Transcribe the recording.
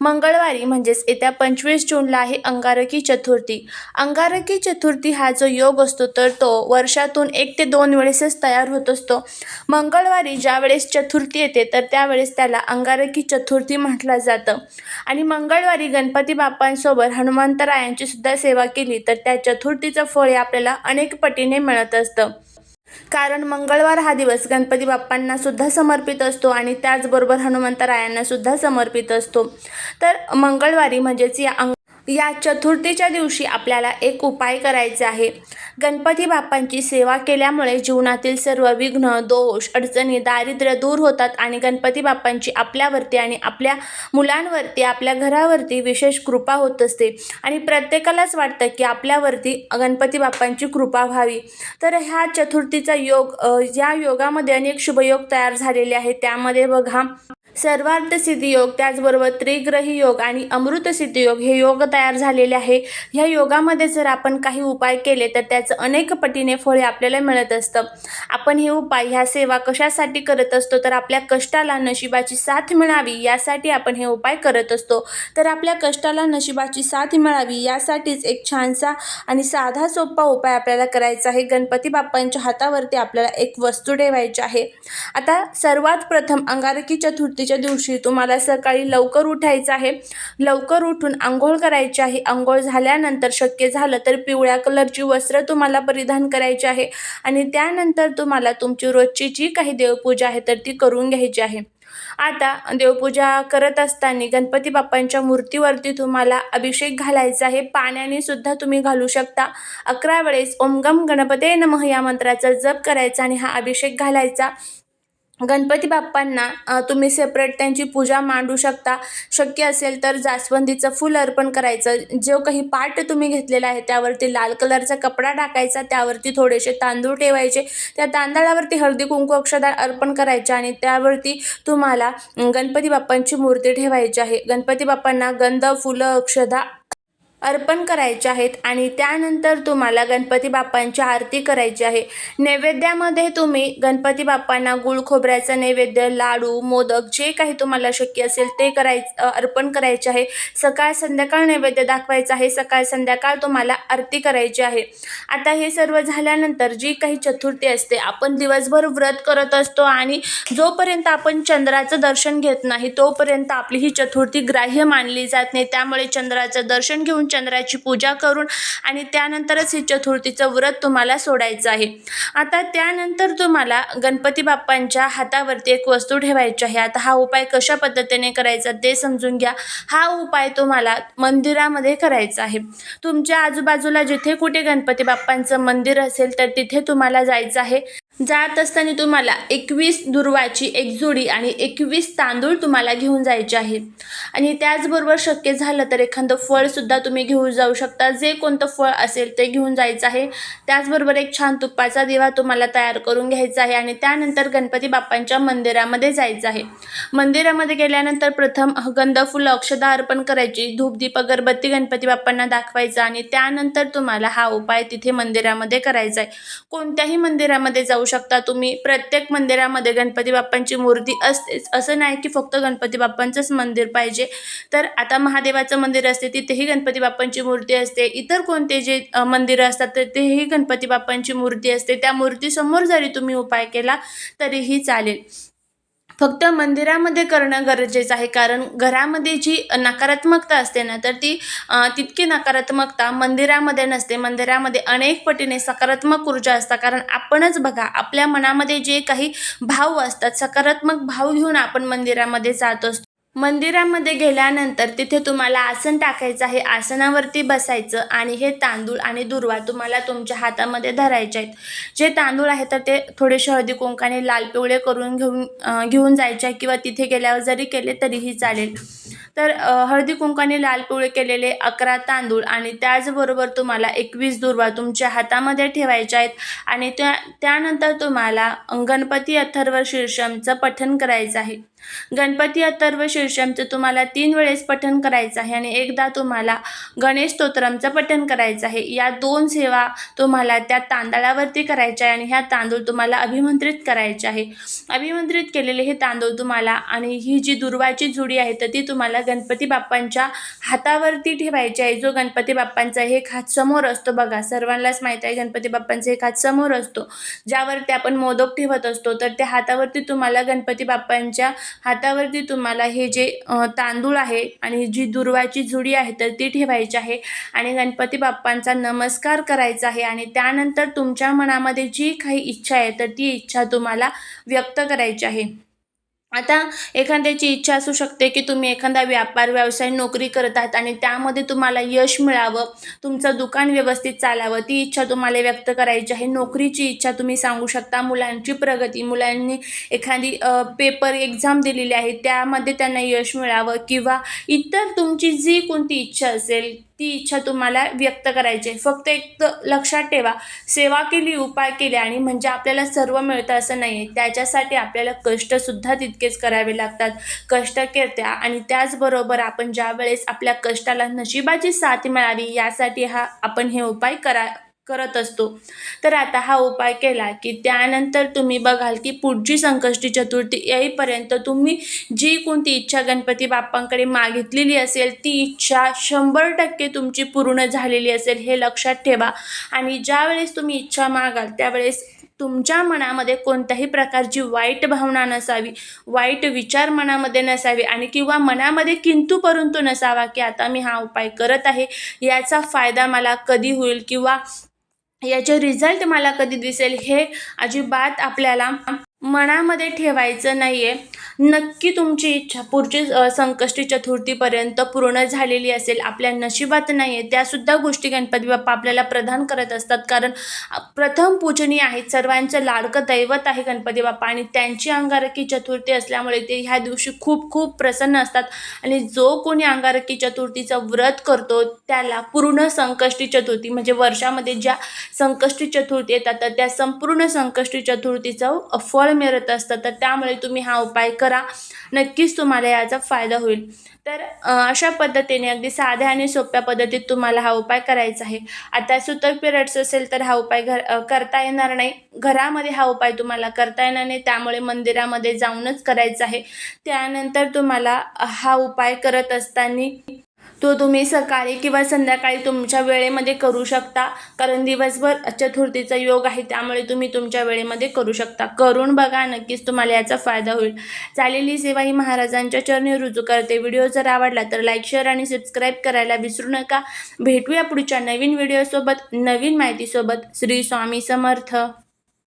मंगळवारी म्हणजेच येत्या पंचवीस जूनला आहे अंगारकी चतुर्थी. अंगारकी चतुर्थी हा जो योग असतो तर तो वर्षातून एक ते दोन वेळेसच तयार होत असतो. मंगळवारी ज्या वेळेस चतुर्थी येते तर त्यावेळेस त्याला अंगारकी चतुर्थी म्हटलं जातं. आणि मंगळवारी गणपती बाप्पांसोबत हनुमंतरायांची सुद्धा सेवा केली तर त्या चतुर्थीचं फळ हे आपल्याला अनेक पटीने मिळत असतं. कारण मंगळवार हा दिवस गणपती बाप्पांना सुद्धा समर्पित असतो आणि त्याचबरोबर हनुमंतरायांना सुद्धा समर्पित असतो. तर मंगळवारी म्हणजेच या अंग या चतुर्थीच्या दिवशी आपल्याला एक उपाय करायचा आहे. गणपती बाप्पांची सेवा केल्यामुळे जीवनातील सर्व विघ्न दोष अडचणी दारिद्र्य दूर होतात आणि गणपती बाप्पांची आपल्यावरती आणि आपल्या मुलांवरती आपल्या घरावरती विशेष कृपा होत असते. आणि प्रत्येकालाच वाटतं की आपल्यावरती गणपती बाप्पांची कृपा व्हावी. तर ह्या चतुर्थीचा योग या योगामध्ये अनेक शुभयोग तयार झालेले आहेत. त्यामध्ये बघा सर्वार्थ सिद्धियोग त्याचबरोबर त्रिग्रही योग आणि अमृत सिद्धियोग हे योग तयार झालेले आहे. ह्या योगामध्ये जर आपण काही उपाय केले तर त्याचं अनेक पटीने फळे आपल्याला मिळत असतं. आपण हे उपाय ह्या सेवा कशासाठी करत असतो? तर आपल्या कष्टाला नशिबाची साथ मिळावी यासाठी आपण हे उपाय करत असतो. तर आपल्या कष्टाला नशिबाची साथ मिळावी यासाठीच एक छानसा आणि साधा सोपा उपाय आपल्याला करायचा आहे. गणपती बाप्पांच्या हातावरती आपल्याला एक वस्तू ठेवायची आहे. आता सर्वात प्रथम अंगारकी चतुर्थीच्या दिवशी तुम्हाला सकाळी लवकर उठायचं आहे. लवकर उठून आंघोळ करायची आहे. आंघोळ झाल्यानंतर शक्य झालं तर पिवळ्या कलरची वस्त्र तुम्हाला परिधान करायची आहे. आणि त्यानंतर तुम्हाला तुमची रोजची जी काही देवपूजा आहे तर ती करून घ्यायची आहे. आता देवपूजा करत असताना गणपती बाप्पांच्या मूर्तीवरती तुम्हाला अभिषेक घालायचा आहे. पाण्याने सुद्धा तुम्ही घालू शकता. अकरा वेळेस ओमगम गणपते नमः या मंत्राचा जप करायचा आणि हा अभिषेक घालायचा. गणपती बाप्पांना तुम्ही सेपरेट त्यांची पूजा मांडू शकता. शक्य असेल तर जास्वंदीचं फूल अर्पण करायचं. जो काही पाट तुम्ही घेतलेला आहे त्यावरती लाल कलरचा कपडा टाकायचा त्यावरती थोडेसे तांदूळ ठेवायचे. त्या तांदळावरती हळदी कुंकू अक्षदा अर्पण करायचे आणि त्यावरती तुम्हाला गणपती बाप्पांची मूर्ती ठेवायची आहे. गणपती बाप्पांना गंध फुलं अक्षदा अर्पण करायचे आहेत आणि त्यानंतर तुम्हाला गणपती बाप्पांची आरती करायची आहे. नैवेद्यामध्ये तुम्ही गणपती बाप्पांना गुळ खोबऱ्याचा नैवेद्य लाडू मोदक जे काही तुम्हाला शक्य असेल ते करायचं अर्पण करायचे आहे. सकाळ संध्याकाळ नैवेद्य दाखवायचं आहे. सकाळ संध्याकाळ तुम्हाला आरती करायची आहे. आता हे सर्व झाल्यानंतर जी काही चतुर्थी असते आपण दिवसभर व्रत करत असतो आणि जोपर्यंत आपण चंद्राचं दर्शन घेत नाही तोपर्यंत आपली ही चतुर्थी ग्राह्य मानली जात नाही. त्यामुळे चंद्राचं दर्शन घेऊन चंद्राची पूजा करून आणि त्यानंतरच हे चतुर्थीचं व्रत तुम्हाला सोडायचं आहे. आता त्यानंतर तुम्हाला गणपती बाप्पांच्या हातावरती एक वस्तू ठेवायची आहे. आता हा उपाय कशा पद्धतीने करायचा ते समजून घ्या. हा उपाय तुम्हाला मंदिरामध्ये करायचा आहे. तुमच्या आजूबाजूला जिथे कुठे गणपती बाप्पांचं मंदिर असेल तर तिथे तुम्हाला जायचं आहे. जात असताना तुम्हाला एकवीस दुर्वाची एक जुडी आणि एकवीस तांदूळ तुम्हाला घेऊन जायचे आहे. आणि त्याचबरोबर शक्य झालं तर एखादं फळसुद्धा तुम्ही घेऊन जाऊ शकता. जे कोणतं फळ असेल ते घेऊन जायचं आहे. त्याचबरोबर एक छान तुप्पाचा दिवा तुम्हाला तयार करून घ्यायचा आहे आणि त्यानंतर गणपती बाप्पांच्या मंदिरामध्ये जायचं आहे. मंदिरामध्ये गेल्यानंतर प्रथम गंधफुलं अक्षदा अर्पण करायची धूप दीप अगरबत्ती गणपती बाप्पांना दाखवायचा आणि त्यानंतर तुम्हाला हा उपाय तिथे मंदिरामध्ये करायचा आहे. कोणत्याही मंदिरामध्ये जाऊ शकता. तुम्ही प्रत्येक मंदिरामध्ये गणपती बाप्पांची मूर्ती असतेच. असं नाही की फक्त गणपती बाप्पांचंच मंदिर पाहिजे. तर आता महादेवाचं मंदिर असते तिथेही गणपती बाप्पांची मूर्ती असते. इतर कोणते जे मंदिरं असतात तर तेही गणपती बाप्पांची मूर्ती असते. त्या मूर्तीसमोर जरी तुम्ही उपाय केला तरीही चालेल. फक्त मंदिरामध्ये करणं गरजेचं आहे. कारण घरामध्ये जी नकारात्मकता असते ना तर ती तितकी नकारात्मकता मंदिरामध्ये नसते. मंदिरामध्ये अनेक पटीने सकारात्मक ऊर्जा असतात. कारण आपणच बघा आपल्या मनामध्ये जे काही भाव असतात सकारात्मक भाव घेऊन आपण मंदिरामध्ये जात असतो. मंदिरामध्ये गेल्यानंतर तिथे तुम्हाला आसन टाकायचं आहे. आसनावरती बसायचं आणि हे तांदूळ आणि दुर्वा तुम्हाला तुमच्या हातामध्ये धरायचे आहेत. जे तांदूळ आहे तर ते थोडेसे हळदी कुंकाने लाल पिवळे करून घेऊन घेऊन जायचे आहे किंवा तिथे गेल्यावर जरी केले तरीही चालेल. तर हळदी कुंकाने लाल पिवळे केलेले अकरा तांदूळ आणि त्याचबरोबर तुम्हाला एकवीस दुर्वा तुमच्या हातामध्ये ठेवायच्या आहेत आणि त्या त्यानंतर तुम्हाला गणपती अथर्व शीर्षमचं पठण करायचं आहे. गणपती अथर्व शीर्षमचं तुम्हाला तीन वेळेस पठण करायचं आहे आणि एकदा तुम्हाला गणेश स्तोत्रमचं पठण करायचं आहे. या दोन सेवा तुम्हाला त्या तांदळावरती करायच्या आहे आणि ह्या तांदूळ तुम्हाला अभिमंत्रित करायचे आहे. अभिमंत्रित केलेले हे तांदूळ तुम्हाला आणि ही जी दुर्वाची जुडी आहे तर ती तुम्हाला गणपती बाप्पांच्या हातावरती ठेवायची आहे. जो गणपती बाप्पांचा एक हात समोर असतो बघा सर्वांनाच माहीत आहे गणपती बाप्पांचा एक हात समोर असतो. ज्यावरती आपण मोदक ठेवत असतो तर त्या हातावरती तुम्हाला गणपती बाप्पांच्या हातावरती तुम्हाला हे जे तांदूळ आहे आणि जी दुर्वाची झुडी आहे तर ती ठेवायची आहे. आणि गणपती बाप्पांचा नमस्कार करायचा आहे आणि त्यानंतर तुमच्या मनामध्ये जी काही इच्छा आहे तर ती इच्छा तुम्हाला व्यक्त करायची आहे. आता एखाद्याची इच्छा असू शकते की तुम्ही एखादा व्यापार व्यवसाय नोकरी करत आहात आणि त्यामध्ये तुम्हाला यश मिळावं तुमचं दुकान व्यवस्थित चालावं ती इच्छा तुम्हाला व्यक्त करायची आहे नोकरीची इच्छा तुम्ही सांगू शकता मुलांची प्रगती मुलांनी एखादी पेपर एक्झाम दिलेली आहे त्यामध्ये त्यांना यश मिळावं किंवा इतर तुमची जी कोणती इच्छा असेल ती इच्छा तुम्हाला व्यक्त करायची आहे. फक्त एक तर लक्षात ठेवा सेवा केली उपाय केले आणि म्हणजे आपल्याला सर्व मिळतं असं नाही आहे त्याच्यासाठी आपल्याला कष्टसुद्धा तितकेच करावे लागतात. कष्ट करत्या आणि त्याचबरोबर आपण ज्या वेळेस आपल्या कष्टाला नशिबाची साथ मिळावी यासाठी हा आपण हे उपाय करा करत असतो. तर आता हा उपाय केला की त्यानंतर तुम्ही बघाल की पुढची संकष्टी चतुर्थी येईपर्यंत तुम्ही जी कोणती इच्छा गणपती बाप्पांकडे मागितलेली असेल ती इच्छा शंभर टक्के तुमची पूर्ण झालेली असेल हे लक्षात ठेवा. आणि ज्यावेळेस तुम्ही इच्छा मागाल त्यावेळेस तुमच्या मनामध्ये कोणत्याही प्रकारची वाईट भावना नसावी वाईट विचार मनामध्ये नसावे आणि किंवा मनामध्ये किंतू परंतु नसावा की आता मी हा उपाय करत आहे याचा फायदा मला कधी होईल किंवा याचे रिझल्ट मला कधी दिसेल हे अजिबात आपल्याला मनामध्ये ठेवायचं नाही आहे नक्की तुमची इच्छा पुढची संकष्टी चतुर्थीपर्यंत पूर्ण झालेली असेल आपल्या नशिबात नाही आहे त्यासुद्धा गोष्टी गणपती बाप्पा आपल्याला प्रदान करत असतात. कारण प्रथम पूजनीय आहेत. सर्वांचं लाडकं दैवत आहे गणपती बाप्पा आणि त्यांची अंगारकी चतुर्थी असल्यामुळे ते ह्या दिवशी खूप खूप प्रसन्न असतात. आणि जो कोणी अंगारकी चतुर्थीचं व्रत करतो त्याला पूर्ण संकष्टी चतुर्थी म्हणजे वर्षामध्ये ज्या संकष्टी चतुर्थी येतात तर त्या संपूर्ण संकष्टी चतुर्थीचं फळ फळ मिळत असतं तर त्यामुळे तुम्ही हा उपाय करा. नक्कीच तुम्हाला याचा फायदा होईल. तर अशा पद्धतीने अगदी साध्या आणि सोप्या पद्धतीत तुम्हाला हा उपाय करायचा आहे. आता सुतक पिरियड्स असेल तर हा उपाय घर करता येणार नाही. घरामध्ये हा उपाय तुम्हाला करता येणार नाही. त्यामुळे मंदिरामध्ये जाऊनच करायचा आहे. त्यानंतर तुम्हाला हा उपाय करत असताना तो तुम्ही सकाळी किंवा संध्याकाळी तुमच्या वेळेमध्ये करू शकता. कारण दिवसभर चतुर्थीचा योग आहे त्यामुळे तुम्ही तुमच्या वेळेमध्ये करू शकता. करून बघा नक्कीच तुम्हाला याचा फायदा होईल. चालेली सेवा ही महाराजांच्या चरणी रुजू करते. व्हिडिओ जर आवडला तर लाईक शेअर आणि सबस्क्राईब करायला विसरू नका. भेटूया पुढच्या नवीन व्हिडिओसोबत नवीन माहितीसोबत. श्री स्वामी समर्थ.